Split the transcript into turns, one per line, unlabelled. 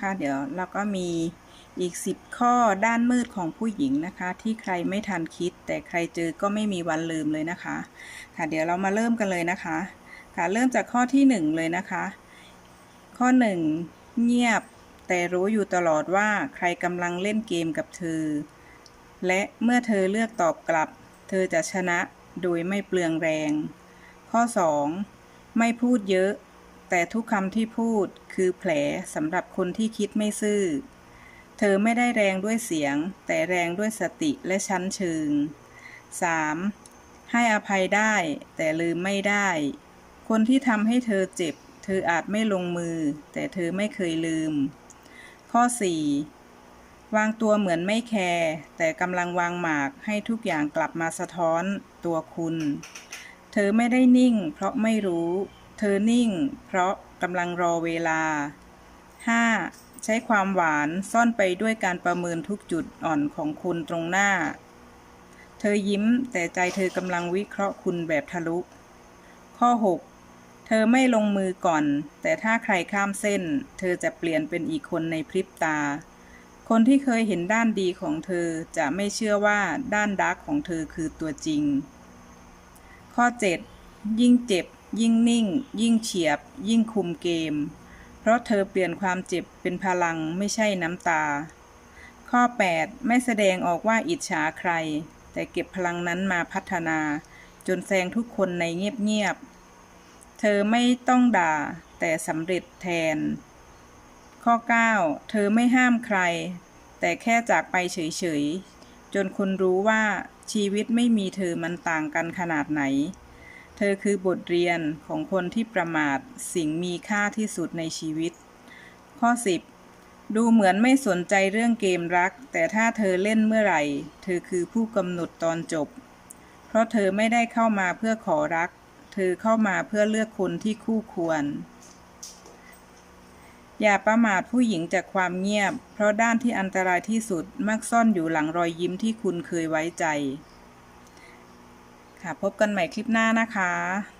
ค่ะเดี๋ยวเราก็มีอีก 10 ข้อด้านมืดของผู้หญิงนะคะ ที่ใครไม่ทันคิด แต่ใครเจอก็ไม่มีวันลืมเลยนะคะ ค่ะเดี๋ยวเรามาเริ่มกันเลยนะคะ ค่ะเริ่มจากข้อที่ 1 เลยนะคะ ข้อ 1 เงียบแต่รู้อยู่ตลอดว่าใครกำลังเล่นเกมกับเธอ และเมื่อเธอเลือกตอบกลับ เธอจะชนะโดยไม่เปลืองแรง ข้อ 2 ไม่พูดเยอะ แต่ทุกคำที่พูด คือแผลสำหรับคนที่คิดไม่ซื่อ เธอไม่ได้แรงด้วยเสียง แต่แรงด้วยสติและชั้นเชิง 3. ให้อภัยได้แต่ลืมไม่ได้ คนที่ทำให้เธอเจ็บ เธออาจไม่ลงมือ แต่เธอไม่เคยลืม ข้อ 4. วางตัวเหมือนไม่แคร์แต่กำลังวางหมากให้ทุกอย่างกลับมาสะท้อนตัวคุณ เธอไม่ได้นิ่ง เพราะไม่รู้ เธอนิ่ง เพราะกำลังรอเวลา 5. ใช้ความหวานซ่อนไปด้วยการประเมินทุกจุดอ่อนของคุณตรงหน้า เธอยิ้มแต่ใจเธอกำลังวิเคราะห์คุณแบบทะลุ ข้อ 6 เธอไม่ลงมือก่อน แต่ถ้าใครข้ามเส้น เธอจะเปลี่ยนเป็นอีกคนในพริบตา คนที่เคยเห็นด้านดีของเธอจะไม่เชื่อว่าด้านดาร์กของเธอคือตัวจริง ข้อ 7 ยิ่งเจ็บ ยิ่งนิ่ง ยิ่งเฉียบ ยิ่งคุมเกม เพราะเธอเปลี่ยนความเจ็บเป็นพลังไม่ใช่น้ำตา ข้อ 8 ไม่แสดงออกว่าอิจฉาใคร แต่เก็บพลังนั้นมาพัฒนา จนแซงทุกคนในเงียบๆ เธอไม่ต้องด่า แต่สำเร็จแทน ข้อ 9 เธอไม่ห้ามใคร แต่แค่จากไปเฉยๆ จนคุณรู้ว่าชีวิตไม่มีเธอมันต่างกันขนาดไหน เธอคือบทเรียนของคนที่ประมาทสิ่งมีค่าที่สุดในชีวิต ข้อ 10 ดูเหมือนไม่สนใจเรื่องเกมรัก แต่ถ้าเธอเล่นเมื่อไหร่ เธอคือผู้กำหนดตอนจบ เพราะเธอไม่ได้เข้ามาเพื่อขอรัก เธอเข้ามาเพื่อเลือกคนที่คู่ควร อย่าประมาทผู้หญิงจากความเงียบ เพราะด้านที่อันตรายที่สุดมักซ่อนอยู่หลังรอยยิ้มที่คุณเคยไว้ใจ ค่ะ พบกันใหม่คลิปหน้านะคะ